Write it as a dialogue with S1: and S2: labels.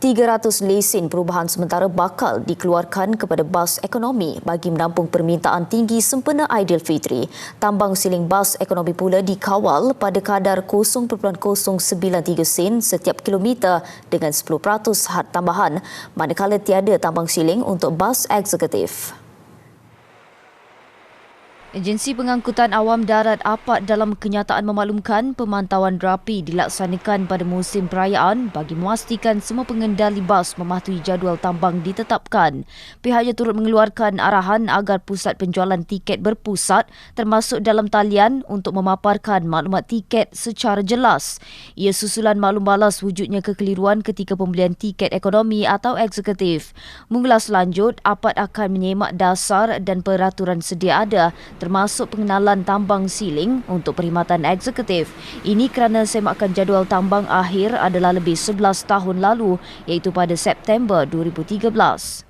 S1: 300 lesen perubahan sementara bakal dikeluarkan kepada bas ekonomi bagi menampung permintaan tinggi sempena Aidilfitri. Tambang siling bas ekonomi pula dikawal pada kadar 0.093 sen setiap kilometer dengan 10% had tambahan manakala tiada tambang siling untuk bas eksekutif.
S2: Agensi Pengangkutan Awam Darat APAD dalam kenyataan memaklumkan pemantauan rapi dilaksanakan pada musim perayaan bagi memastikan semua pengendali bas mematuhi jadual tambang ditetapkan. Pihaknya turut mengeluarkan arahan agar pusat penjualan tiket berpusat termasuk dalam talian untuk memaparkan maklumat tiket secara jelas. Ia susulan maklum balas wujudnya kekeliruan ketika pembelian tiket ekonomi atau eksekutif. Mengulas lanjut, APAD akan menyemak dasar dan peraturan sedia ada termasuk pengenalan tambang siling untuk perkhidmatan eksekutif. Ini kerana semakan jadual tambang akhir adalah lebih 11 tahun lalu iaitu pada September 2013.